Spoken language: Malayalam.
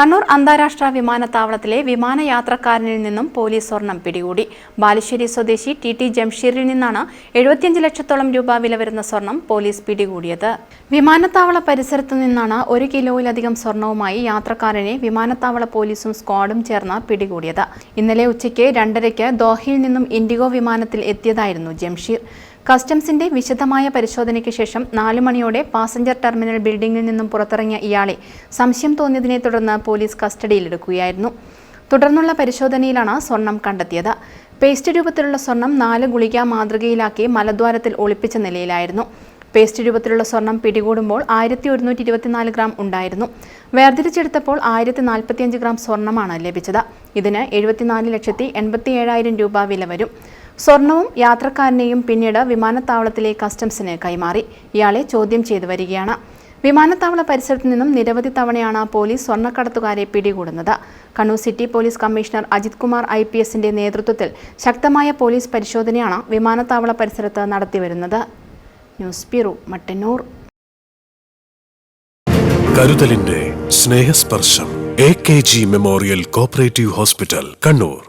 കണ്ണൂർ അന്താരാഷ്ട്ര വിമാനത്താവളത്തിലെ വിമാനയാത്രക്കാരനിൽ നിന്നും പോലീസ് സ്വർണം പിടികൂടി. ബാലുശ്ശേരി സ്വദേശി ടി ടി ജംഷീറിൽ നിന്നാണ് എഴുപത്തിയഞ്ച് ലക്ഷത്തോളം രൂപ വില വരുന്ന സ്വർണം പോലീസ് പിടികൂടിയത്. വിമാനത്താവള പരിസരത്തു നിന്നാണ് ഒരു കിലോയിലധികം സ്വർണവുമായി യാത്രക്കാരനെ വിമാനത്താവള പോലീസും സ്ക്വാഡും ചേർന്ന് പിടികൂടിയത്. ഇന്നലെ ഉച്ചയ്ക്ക് രണ്ടരയ്ക്ക് ദോഹയിൽ നിന്നും ഇൻഡിഗോ വിമാനത്തിൽ എത്തിയതായിരുന്നു ജംഷീർ. കസ്റ്റംസിന്റെ വിശദമായ പരിശോധനയ്ക്ക് ശേഷം നാലു മണിയോടെ പാസഞ്ചർ ടെർമിനൽ ബിൽഡിംഗിൽ നിന്നും പുറത്തിറങ്ങിയ ഇയാളെ സംശയം തോന്നിയതിനെ തുടർന്ന് പോലീസ് കസ്റ്റഡിയിലെടുക്കുകയായിരുന്നു. തുടർന്നുള്ള പരിശോധനയിലാണ് സ്വർണം കണ്ടെത്തിയത്. പേസ്റ്റ് രൂപത്തിലുള്ള സ്വർണം നാല് ഗുളിക മാതൃകയിലാക്കി മലദ്വാരത്തിൽ ഒളിപ്പിച്ച നിലയിലായിരുന്നു. പേസ്റ്റ് രൂപത്തിലുള്ള സ്വർണം പിടികൂടുമ്പോൾ ആയിരത്തി ഒരുന്നൂറ്റി ഇരുപത്തിനാല് ഗ്രാം ഉണ്ടായിരുന്നു. വേർതിരിച്ചെടുത്തപ്പോൾ ആയിരത്തി നാൽപ്പത്തിയഞ്ച് ഗ്രാം സ്വർണമാണ് ലഭിച്ചത്. ഇതിന് എഴുപത്തിനാല് ലക്ഷത്തി എൺപത്തി ഏഴായിരം രൂപ വില വരും. സ്വർണവും യാത്രക്കാരനെയും പിന്നീട് വിമാനത്താവളത്തിലെ കസ്റ്റംസിന് കൈമാറി. ഇയാളെ ചോദ്യം ചെയ്തു വരികയാണ്. വിമാനത്താവള പരിസരത്ത് നിന്നും നിരവധി തവണയാണ് പോലീസ് സ്വർണക്കടത്തുകാരെ പിടികൂടുന്നത്. Kannur city police commissioner Ajith Kumar I P എസിന്റെ നേതൃത്വത്തിൽ ശക്തമായ പോലീസ് പരിശോധനയാണ് വിമാനത്താവള പരിസരത്ത് നടത്തിവരുന്നത്. News bureau Mattannur. കരുതലിന്റെ Snehasparsham. A K G memorial cooperative hospital Kannur.